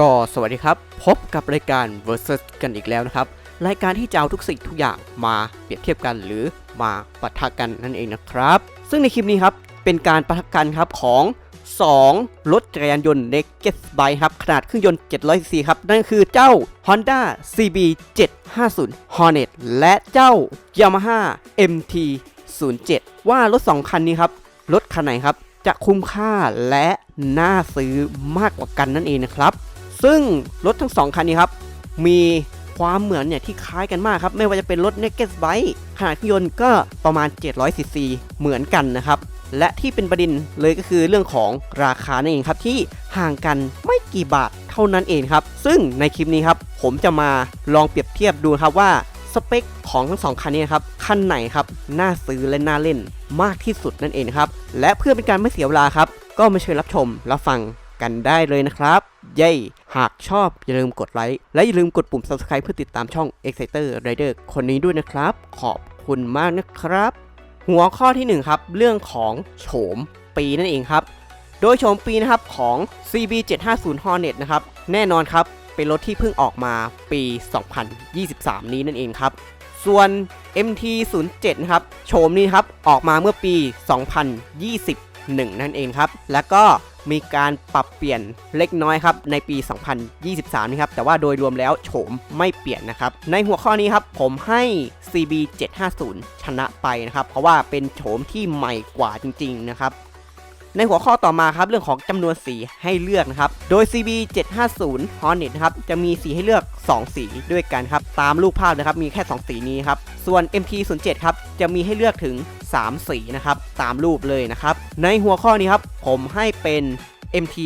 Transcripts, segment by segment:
ก็สวัสดีครับ พบกับรายการ Versus กันอีกแล้วนะครับ รายการที่จะเอาทุกสิ่งทุกอย่างมาเปรียบเทียบกันหรือมาปะทะกันนั่นเองนะครับ ซึ่งในคลิปนี้ครับเป็นการปะทะกันครับของ 2 รถจักรยานยนต์ Naked Bike ครับ ขนาดเครื่องยนต์ 700cc ครับ นั่นคือเจ้า Honda CB 750 Hornet และเจ้า Yamaha MT 07 ว่ารถ 2 คันนี้ครับ รถคันไหนครับ จะคุ้มค่าและน่าซื้อมากกว่ากันนั่นเองนะครับ ซึ่งรถทั้งสองคันนี้ครับ มีความเหมือนเนี่ยที่คล้ายกันมากครับ ไม่ว่าจะเป็นรถ Naked Bike ขนาดเครื่องยนต์ก็ประมาณ 700cc เหมือนกันนะครับ และที่เป็นประเด็นเลยก็คือเรื่องของราคานั่นเองครับ ที่ห่างกันไม่กี่บาทเท่านั้นเองครับ ซึ่งในคลิปนี้ครับ ผมจะมาลองเปรียบเทียบดูครับว่าสเปคของทั้งสองคันนี้ครับคันไหนครับน่าซื้อและน่าเล่นมากที่สุดนั่นเองครับ และเพื่อเป็นการไม่เสียเวลาครับ ก็มาเชิญรับชมรับฟังกันได้เลยนะครับ เย้ หากชอบอย่าลืมกดไลค์ และอย่าลืมกดปุ่ม subscribe เพื่อติดตามช่อง Exciter Rider คนนี้ด้วยนะครับ ขอบคุณมากนะครับ หัวข้อที่ 1 ครับ เรื่องของโฉมปีนั่นเองครับ โดยโฉมปีนะครับของ CB 750 Hornet นะครับ แน่นอนครับ เป็นรถที่เพิ่งออกมาปี 2023 นี้นั่นเองครับ ส่วน MT 07 นะครับ โฉมนี้ครับ ออกมาเมื่อปี 2021 นั่นเองครับ แล้วก็ มีการปรับเปลี่ยนเล็กน้อยครับในปี 2023 นี้ครับ แต่ว่าโดยรวมแล้วโฉมไม่เปลี่ยนนะครับ ในหัวข้อนี้ครับผมให้ CB 750 ชนะไปนะครับ เพราะว่าเป็นโฉมที่ใหม่กว่าจริง ๆ นะครับ ในหัวข้อต่อมาครับเรื่องของจำนวนสีให้เลือกนะครับ โดย CB 750 Hornet นะครับจะมีสีให้เลือก 2 สีด้วยกันครับ ตามรูปภาพนะครับมีแค่ 2 สีนี้ครับ ส่วน MT 07ครับจะมีให้เลือกถึง 3 สีนะครับตามรูปเลยนะครับ ในหัวข้อนี้ครับผมให้เป็น MT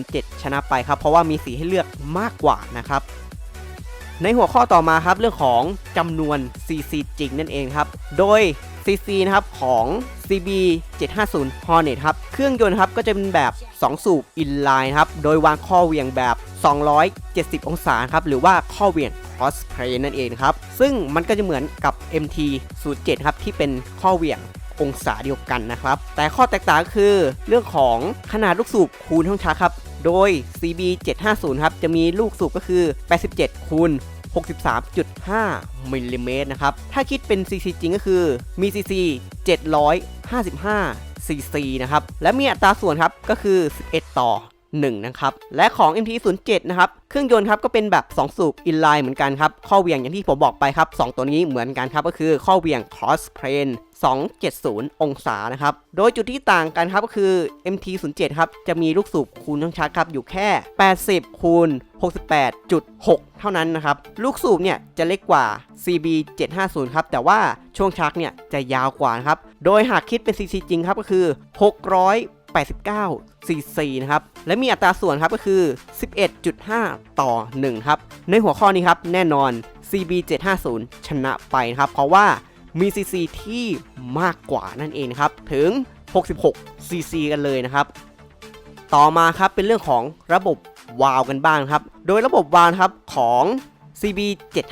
07ชนะไปครับ เพราะว่ามีสีให้เลือกมากกว่านะครับในหัวข้อต่อมาครับเรื่องของจำนวน CC จริงนั่นเองครับ โดย CC นะครับของ CB 750 Hornet ครับ เครื่องยนต์ครับก็จะเป็นแบบ 2 สูบ inline ครับ โดยวางข้อเหวี่ยงแบบ 270 องศาครับ หรือว่าข้อเหวี่ยง cross plane นั่นเองครับ ซึ่งมันก็จะเหมือนกับ MT 07ครับ ที่เป็นข้อเหวี่ยงองศาเดียวกันนะครับ แต่ข้อแตกต่างคือเรื่องของขนาดลูกสูบคูณช่องชักครับ โดย CB 750ครับ จะมีลูกสูบก็คือ 87คูณ 63.5มิลลิเมตรนะครับ ถ้าคิดเป็น CC จริงก็คือมี CC 755 CC นะครับ และมีอัตราส่วนครับก็คือ 11 ต่อ 1 นะครับ และของ MT07 นะครับ เครื่องยนต์ครับก็เป็นแบบ 2 สูบอินไลน์เหมือนกันครับ ข้อเหวี่ยงอย่างที่ผมบอกไปครับ 2 ตัวนี้เหมือนกันครับก็คือข้อเหวี่ยง cross plane 270 องศานะครับ โดยจุดที่ต่างกันครับก็คือ MT07 ครับ จะมีลูกสูบคูณช่องชักครับ อยู่แค่ 80 คูณ 68.6 เท่านั้นนะครับ ลูกสูบเนี่ยจะเล็กกว่า CB 750 ครับ แต่ว่าช่วงชักเนี่ยจะยาวกว่านะครับ โดยหากคิดเป็น CC จริงครับก็คือ689 cc นะครับ และมีอัตราส่วนครับก็คือ 11.5 ต่อ 1 ครับ ในหัวข้อนี้ครับ แน่นอน CB 750 ชนะไปนะครับ เพราะว่า มี CC ที่มากกว่านั่นเองครับ ถึง 66 cc กันเลยนะครับ ต่อมาครับเป็นเรื่องของระบบวาล์วกันบ้างครับ โดยระบบวาล์วนครับของ CB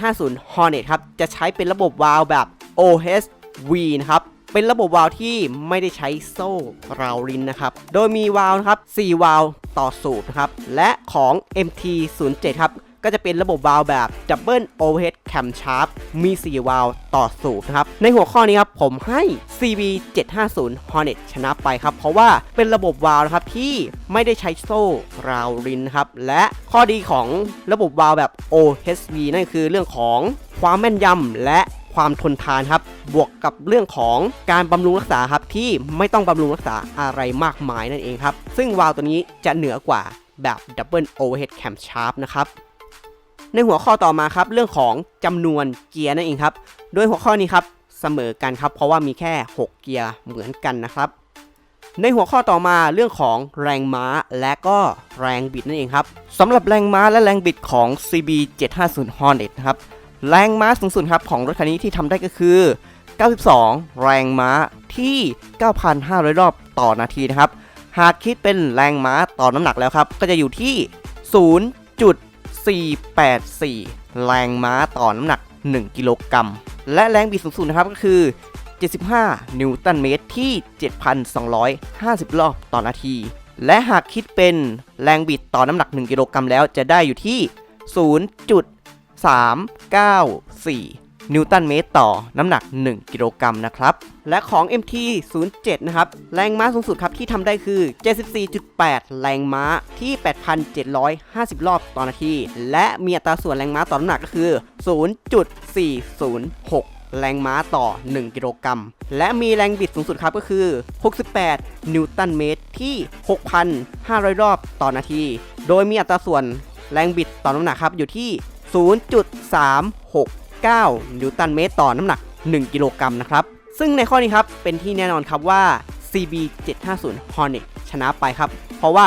750 Hornet ครับ จะใช้เป็นระบบวาล์วแบบ OHV นะครับ เป็นระบบวาล์วที่ไม่ได้ใช้โซ่ราวรินนะครับ โดยมีวาล์วนะครับ 4 วาล์วต่อสูบนะครับ และของ MT07 ครับ ก็จะเป็นระบบวาล์วแบบ Double Overhead Camshaft มี 4 วาล์วต่อสูบนะครับ ในหัวข้อนี้ครับผมให้ CB 750 Hornet ชนะไปครับ เพราะว่าเป็นระบบวาล์วนะครับที่ไม่ได้ใช้โซ่ราวรินครับ และข้อดีของระบบวาล์วแบบ OHV นั่นคือเรื่องของความแม่นยำและความทนทานครับ บวกกับเรื่องของการบำรุงรักษาครับที่ไม่ต้องบำรุงรักษาอะไรมากมายนั่นเองครับ ซึ่งวาล์วตัวนี้จะเหนือกว่าแบบ Double Overhead Camshaft นะครับ ในหัวข้อต่อมาครับ เรื่องของจำนวนเกียร์นั่นเองครับ โดยหัวข้อนี้ครับเสมอกันครับ เพราะว่ามีแค่ 6 เกียร์เหมือนกันนะครับ ในหัวข้อต่อมาเรื่องของแรงม้าและก็แรงบิดนั่นเองครับสำหรับแรงม้าและแรงบิดของ CB 750 Hornet นะครับแรงม้าสูงสุดครับของรถคันนี้ที่ทำได้ก็คือ 92 แรงม้าที่ 9,500 รอบต่อนาทีนะครับ หากคิดเป็นแรงม้าต่อน้ำหนักแล้วครับ ก็จะอยู่ที่ 4.84 แรงม้าต่อน้ำหนัก 1 กิโลกรัม และแรงบิดสูงสุดนะครับก็คือ 75 นิวตันเมตรที่ 7,250 รอบต่อนาที และหากคิดเป็นแรงบิดต่อน้ำหนัก 1 กิโลกรัมแล้วจะได้อยู่ที่ 0.394 นิวตันเมตรต่อน้ำหนัก 1 กิโลกรัมนะครับ และของ MT 07 นะครับ แรงม้าสูงสุดครับที่ทำได้คือ 74.8 แรงม้าที่ 8,750 รอบต่อนาที และมีอัตราส่วนแรงม้าต่อน้ำหนักก็คือ 0.406 แรงม้าต่อ 1 กิโลกรัม และมีแรงบิดสูงสุดครับก็คือ 68 นิวตันเมตรที่ 6,500 รอบต่อนาที โดยมีอัตราส่วนแรงบิดต่อน้ำหนักครับอยู่ที่ 0.369 นิวตันเมตรต่อน้ำหนัก 1 กิโลกรัมนะครับ ซึ่งในข้อนี้ครับเป็นที่แน่นอนครับว่า CB 750 Hornet ชนะไปครับ เพราะว่า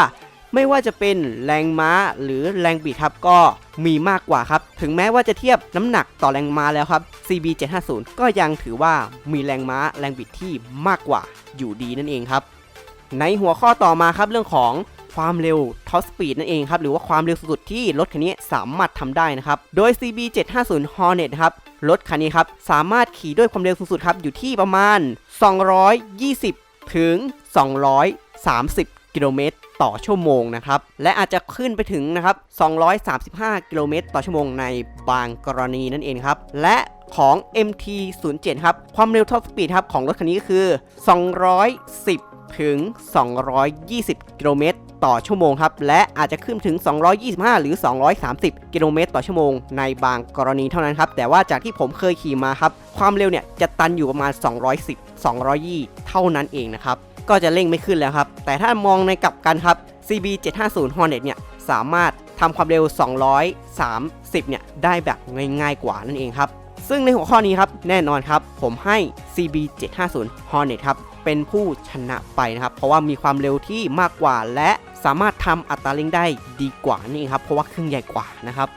ไม่ว่าจะเป็นแรงม้าหรือแรงบิดครับก็มีมากกว่าครับ ถึงแม้ว่าจะเทียบน้ำหนักต่อแรงม้าแล้วครับ CB 750ก็ยังถือว่ามีแรงม้าแรงบิดที่มากกว่าอยู่ดีนั่นเองครับ ในหัวข้อต่อมาครับเรื่องของ ความเร็วท็อปสปีดนั่นเองครับ หรือว่าความเร็วสุดที่รถคันนี้สามารถทำได้นะครับ โดย CB 750 Hornet ครับ รถคันนี้ครับ สามารถขี่ด้วยความเร็วสูงสุดครับอยู่ที่ประมาณ 220 ถึง 230 กิโลเมตรต่อชั่วโมงนะครับ และอาจจะขึ้นไปถึงนะครับ 235 กิโลเมตรต่อชั่วโมงในบางกรณีนั่นเองครับ และของ MT07 ครับ ความเร็วท็อปสปีดครับของรถคันนี้ก็คือ 210 ถึง 220 กิโลเมตร ต่อชั่วโมงครับ และอาจจะขึ้นถึง 225 หรือ 230 กิโลเมตรต่อชั่วโมง ในบางกรณีเท่านั้นครับ แต่ว่าจากที่ผมเคยขี่มาครับ ความเร็วเนี่ยจะตันอยู่ประมาณ 210 220 เท่านั้นเองนะครับ ก็จะเร่งไม่ขึ้นแล้วครับ แต่ถ้ามองในกลับกันครับ CB 750 Hornet เนี่ยสามารถทำความเร็ว 230 เนี่ยได้แบบง่ายๆกว่านั่นเองครับ ซึ่งในหัวข้อนี้ครับแน่นอนครับ ผมให้ CB 750 Hornet ครับเป็นผู้ชนะไปนะครับ เพราะว่ามีความเร็วที่มากกว่าและสามารถทำอัตราเร่งได้ดีกว่านี่เองครับ เพราะว่าเครื่องใหญ่กว่านะครับ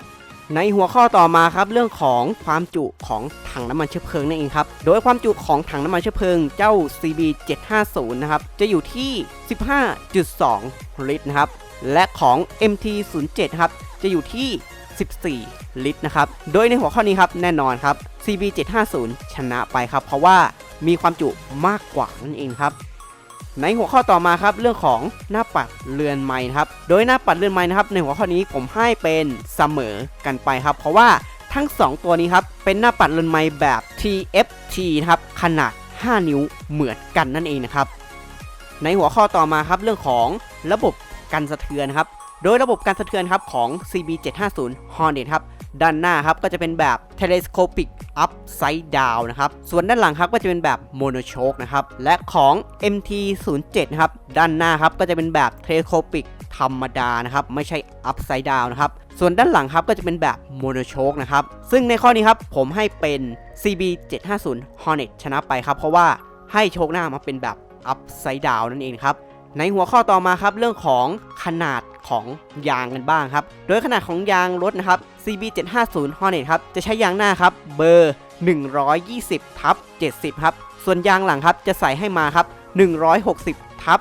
ในหัวข้อต่อมาครับเรื่องของความจุของถังน้ำมันเชื้อเพลิงนั่นเองครับ โดยความจุของถังน้ำมันเชื้อเพลิงเจ้า CB 750นะครับจะอยู่ที่ 15.2 ลิตรนะครับ และของ MT 07นะครับจะอยู่ที่ 14 ลิตรนะครับ โดยในหัวข้อนี้ครับแน่นอนครับ CB 750ชนะไปครับ เพราะว่ามีความจุมากกว่านั่นเองครับ ในหัวข้อต่อมาครับเรื่องของหน้าปัดเรือนไม้นะครับ โดยหน้าปัดเรือนไม้นะครับในหัวข้อนี้ผมให้เป็นเสมอกันไปครับ เพราะว่าทั้ง 2 ตัวนี้ครับเป็นหน้าปัดเรือนไม้แบบ TFT นะครับขนาด 5 นิ้วเหมือนกันนั่นเองนะครับ ในหัวข้อต่อมาครับเรื่องของระบบกันสะเทือนครับ โดยระบบการสะเทือนครับของ CB 750 Hornet ครับด้านหน้าครับก็จะเป็นแบบ telescopic upside down นะครับ ส่วนด้านหลังครับก็จะเป็นแบบ monochoke นะครับ และของ MT 0 7 นะครับ ด้านหน้าครับก็จะเป็นแบบ telescopic ธรรมดานะครับ ไม่ใช่ upside down นะครับ ส่วนด้านหลังครับก็จะเป็นแบบ monochoke นะครับ ซึ่งในข้อนี้ครับผมให้เป็น CB 750 Hornet ชนะไปครับ เพราะว่าให้โชคหน้ามาเป็นแบบ upside down นั่นเองครับ ในหัวข้อต่อมาครับเรื่องของขนาดของยางกันบ้างครับ โดยขนาดของยางรถนะครับ CB 750 Hornet ครับ จะใช้ยางหน้าครับ เบอร์ 120ทับ70 ครับ ส่วนยางหลังครับ จะใส่ให้มาครับ 160ทับ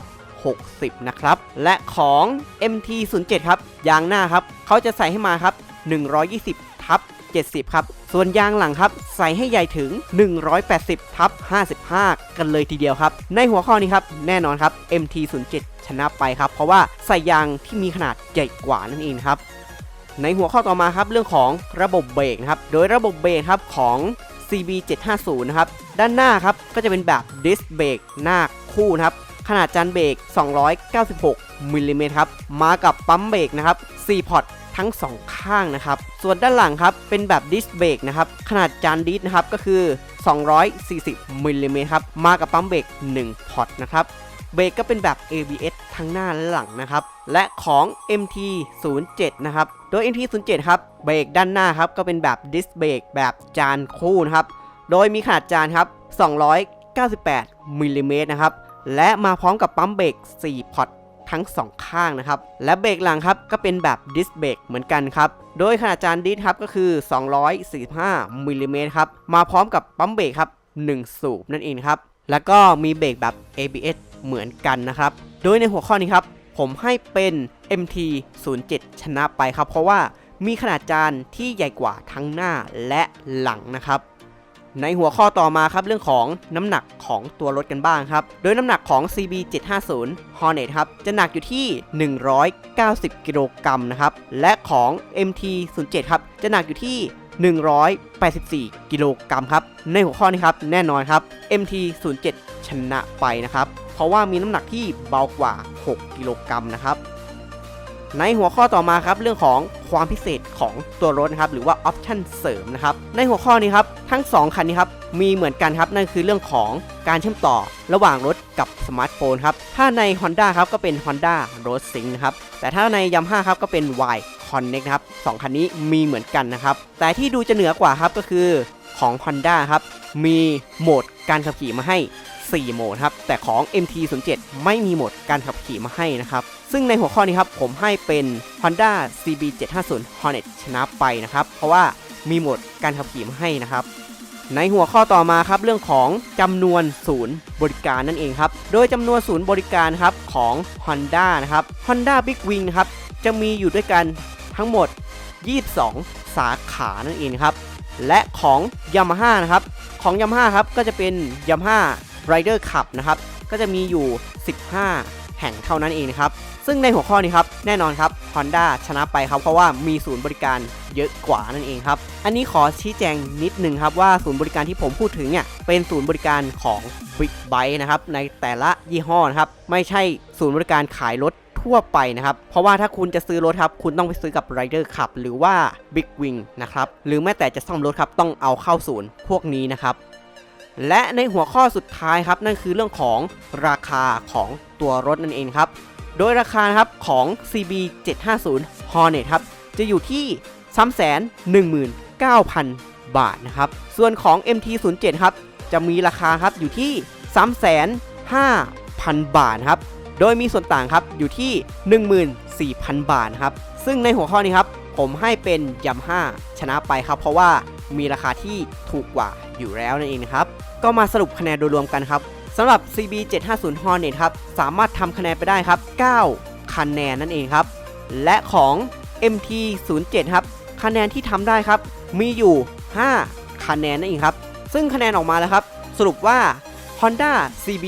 60 นะครับ และของ MT 0 7ครับ ยางหน้าครับ เขาจะใส่ให้มาครับ 120ทับ 70 ครับ ส่วนยางหลังครับ ใส่ให้ใหญ่ถึง 180ทับ55 กันเลยทีเดียวครับ ในหัวข้อนี้ครับ แน่นอนครับ MT 0 7 ชนะไปครับ เพราะว่าใส่ยางที่มีขนาดใหญ่กว่านั่นเองครับ ในหัวข้อต่อมาครับเรื่องของระบบเบรกนะครับ โดยระบบเบรกครับของ CB 750 นะครับ ด้านหน้าครับก็จะเป็นแบบดิสเบรกหน้าคู่นะครับ ขนาดจานเบรก 296มิลลิเมตรครับ มากับปั๊มเบรกนะครับ4พอร์ต ทั้ง 2 ข้างนะครับ ส่วนด้านหลังครับเป็นแบบดิสเบรกนะครับขนาดจานดิสนะครับก็คือ 240มิลลิเมตรครับมากับปั๊มเบรก1พอตนะครับเบรกก็เป็นแบบ ABS ทั้งหน้าและหลังนะครับ และของ MT 0 7 นะครับ โดย MT 0 7 ครับ เบรกด้านหน้าครับ ก็เป็นแบบดิสเบรกแบบจานคู่นะครับ โดยมีขนาดจานครับ 298มิลลิเมตรนะครับ และมาพร้อมกับปั๊มเบรก4พอร์ต ทั้ง 2 ข้างนะครับ และเบรกหลังครับก็เป็นแบบดิสเบรกเหมือนกันครับโดยขนาดจานดิสครับก็คือ 245มิลลิเมตรครับมาพร้อมกับปั๊มเบรกครับ1 สูบนั่นเองครับแล้วก็มีเบรกแบบ ABS เหมือนกันนะครับ โดยในหัวข้อนี้ครับ ผมให้เป็น MT 0 7ชนะไปครับ เพราะว่ามีขนาดจานที่ใหญ่กว่าทั้งหน้าและหลังนะครับ ในหัวข้อต่อมาครับเรื่องของน้ำหนักของตัวรถกันบ้างครับ โดยน้ำหนักของ CB 750 Hornet ครับจะหนักอยู่ที่ 190 กิโลกรัมนะครับ และของ MT 07ครับจะหนักอยู่ที่ 184 กิโลกรัมครับ ในหัวข้อนี้ครับแน่นอนครับ MT 07ชนะไปนะครับ เพราะว่ามีน้ำหนักที่เบากว่า 6 กิโลกรัมนะครับ ในหัวข้อต่อมาครับเรื่องของความพิเศษของตัวรถนะครับหรือว่าออปชันเสริมนะครับในหัวข้อนี้ครับทั้ง 2 คันนี้ครับมีเหมือนกันครับนั่นคือเรื่องของการเชื่อมต่อระหว่างรถกับสมาร์ทโฟนครับถ้าใน Honda ครับก็เป็น Honda Road Sync นะครับแต่ถ้าใน Yamaha ครับก็เป็น Y Connect นะครับสองคันนี้มีเหมือนกันนะครับแต่ที่ดูจะเหนือกว่าครับก็คือของ Honda ครับมีโหมดการขับขี่มาให้ 4 โหมดครับ แต่ของ MT07 ไม่มีโหมดการขับขี่มาให้นะครับ ซึ่งในหัวข้อนี้ครับผมให้เป็น Honda CB750 Hornet ชนะไปนะครับ เพราะว่ามีโหมดการขับขี่มาให้นะครับ ในหัวข้อต่อมาครับเรื่องของจำนวนศูนย์บริการนั่นเองครับ โดยจำนวนศูนย์บริการครับของ Honda นะครับ Honda Big Wing นะครับจะมีอยู่ด้วยกันทั้งหมด 22 สาขานั่นเองครับและของ Yamaha นะครับ ของ Yamaha ครับ ก็จะเป็น Yamaha Rider Cup นะครับ ก็จะมีอยู่ 15 แห่งเท่านั้นเองนะครับ ซึ่งในหัวข้อนี้ครับ แน่นอนครับ Honda ชนะไปครับ เพราะว่ามีศูนย์บริการเยอะกว่านั่นเองครับ อันนี้ขอชี้แจงนิดนึงครับว่าศูนย์บริการที่ผมพูดถึงเนี่ย เป็นศูนย์บริการของ Big Bike นะครับ ในแต่ละยี่ห้อนะครับ ไม่ใช่ศูนย์บริการขายรถทั่วไปนะครับ เพราะว่าถ้าคุณจะซื้อรถครับ คุณต้องไปซื้อกับ Rider Cup หรือว่า Big Wing นะครับ หรือแม้แต่จะซ่อมรถครับ ต้องเอาเข้าศูนย์พวกนี้นะครับ และในหัวข้อสุดท้ายครับนั่นคือเรื่องของราคาของตัวรถนั่นเองครับ โดยราคาครับของ CB 750 Hornet ครับจะอยู่ที่ 319,000 บาทนะครับส่วนของ MT 0 7ครับจะมีราคาครับอยู่ที่305,000 บาทครับโดยมีส่วนต่างครับอยู่ที่ 14,000 บาทครับซึ่งในหัวข้อนี้ครับ ผมให้เป็นยำ5ชนะไปครับ เพราะว่ามีราคาที่ถูกกว่าอยู่แล้วนั่นเองครับ ก็มาสรุปคะแนนโดยรวมกันครับสำหรับ CB 750 Hornet ครับ สามารถทำคะแนนไปได้ครับ 9 คะแนนนั่นเองครับ และของ MT 0 7ครับ คะแนนที่ทำได้ครับ มีอยู่ 5 คะแนนนั่นเองครับ ซึ่งคะแนนออกมาแล้วครับ สรุปว่า Honda CB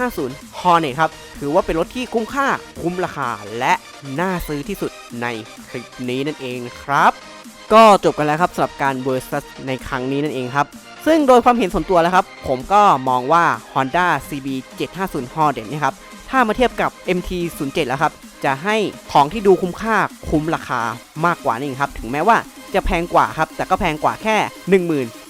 750 Hornet ครับ ถือว่าเป็นรถที่คุ้มค่าคุ้มราคาและน่าซื้อที่สุดในคลิปนี้นั่นเองครับ ก็จบกันแล้วครับสำหรับการ versus ในครั้งนี้นั่นเองครับ ซึ่งโดยความเห็นส่วนตัวแล้วครับ ผมก็มองว่า Honda CB 750 Hornet เนี่ครับถ้ามาเทียบกับ MT 0 7แล้วครับ จะให้ของที่ดูคุ้มค่าคุ้มราคามากกว่านี่ครับ ถึงแม้ว่าจะแพงกว่าครับ แต่ก็แพงกว่าแค่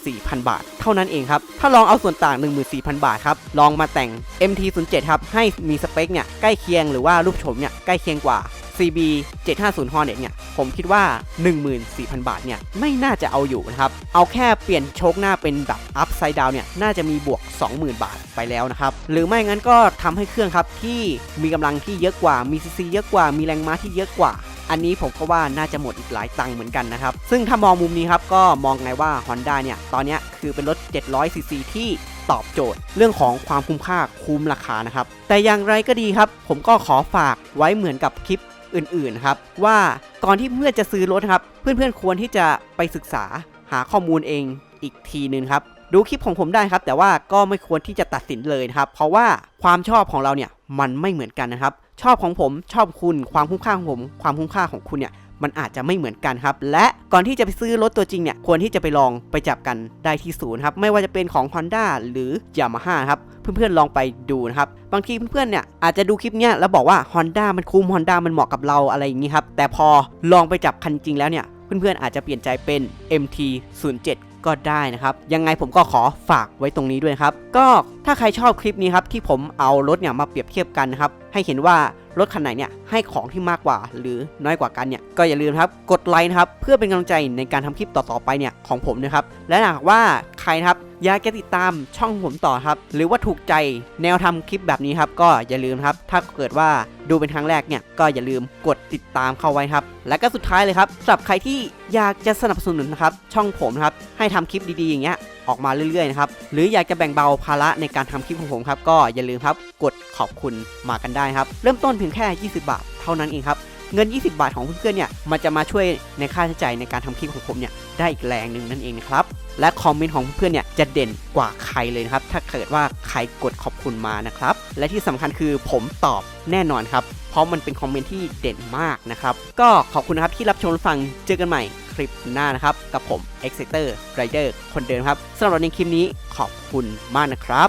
14,000 บาท เท่านั้นเองครับ ถ้าลองเอาส่วนต่าง 14,000 บาทครับ ลองมาแต่ง MT 0 7 ครับให้มีสเปคเนี่ยใกล้เคียงหรือว่ารูปโฉมเนี่ยใกล้เคียงกว่า CB 750 Hornet เนี่ย ผมคิดว่า 14,000 บาทเนี่ย ไม่น่าจะเอาอยู่นะครับ เอาแค่เปลี่ยนโชคหน้าเป็นแบบ upside down เนี่ย น่าจะมีบวก 20,000 บาทไปแล้วนะครับ หรือไม่งั้นก็ทำให้เครื่องครับที่มีกำลังที่เยอะกว่า มีซีซีเยอะกว่า มีแรงม้าที่เยอะกว่า อันนี้ผมก็ว่าน่าจะหมดอีกหลายตังค์เหมือนกันนะครับ ซึ่งถ้ามองมุมนี้ครับก็มองไงว่า Honda เนี่ย ตอนนี้คือเป็นรถ 700ซีซีที่ตอบโจทย์ เรื่องของความคุ้มค่าคุ้มราคานะครับ แต่อย่างไรก็ดีครับ ผมก็ขอฝากไว้เหมือนกับคลิปอื่นๆครับว่าก่อนที่เพื่อนจะซื้อรถครับ เพื่อนๆควรที่จะไปศึกษาหาข้อมูลเองอีกทีนึงครับดูคลิปของผมได้ครับ แต่ว่าก็ไม่ควรที่จะตัดสินเลยนะครับ เพราะว่าความชอบของเราเนี่ยมันไม่เหมือนกันนะครับ ชอบของผมชอบคุณความคุ้มค่าของผม ความคุ้มค่าของคุณเนี่ยมันอาจจะไม่เหมือนกันครับ และก่อนที่จะไปซื้อรถตัวจริงเนี่ยควรที่จะไปลองไปจับกันได้ที่ศูนย์ครับ ไม่ว่าจะเป็นของ Honda หรือ Yamaha ครับเพื่อนๆลองไปดูนะครับ บางทีเพื่อนๆเนี่ยอาจจะดูคลิปเนี้ยแล้วบอกว่า Honda มันคุ้ม Honda มันเหมาะกับเราอะไรอย่างนี้ครับแต่พอลองไปจับคันจริงแล้วเนี่ยเพื่อนๆอาจจะเปลี่ยนใจเป็น MT 0 7 ก็ได้นะครับ ยังไงผมก็ขอฝากไว้ตรงนี้ด้วยครับ ก็ถ้าใครชอบคลิปนี้ครับที่ผมเอารถเนี่ยมาเปรียบเทียบกันนะครับ ให้เห็นว่ารถคันไหนเนี่ยให้ของที่มากกว่าหรือน้อยกว่ากันเนี่ยก็อย่าลืมครับกดไลค์นะครับเพื่อเป็นกำลังใจในการทำคลิปต่อๆไปเนี่ยของผมนะครับและหากว่า ใครครับอยากจะติดตามช่องผมต่อครับ หรือว่าถูกใจแนวทำคลิปแบบนี้ครับก็อย่าลืมครับ ถ้าเกิดว่าดูเป็นครั้งแรกเนี่ยก็อย่าลืมกดติดตามเข้าไว้ครับ และก็สุดท้ายเลยครับสำหรับใครที่อยากจะสนับสนุนนะครับช่องผมครับให้ทำคลิปดีๆอย่างเงี้ยออกมาเรื่อยๆนะครับหรืออยากจะแบ่งเบาภาระในการทำคลิปของผมครับก็อย่าลืมครับกดขอบคุณมากันได้ครับ เริ่มต้นเพียงแค่ 20 บาทเท่านั้นเองครับ เงิน 20 บาทของเพื่อนๆเนี่ยมันจะมาช่วยในค่าใช้จ่ายในการทำคลิปของผมเนี่ยได้อีกแรงหนึ่งนั่นเองนะครับและคอมเมนต์ของเพื่อนๆเนี่ยจะเด่นกว่าใครเลยนะครับ ถ้าเกิดว่าใครกดขอบคุณมานะครับ และที่สำคัญคือผมตอบแน่นอนครับ เพราะมันเป็นคอมเมนต์ที่เด่นมากนะครับ ก็ขอบคุณนะครับที่รับชมรับฟังเจอกันใหม่คลิปหน้านะครับ กับผม e x e c t o r Rider คนเดิมครับสำหรับในคลิปนี้ขอบคุณมากนะครับ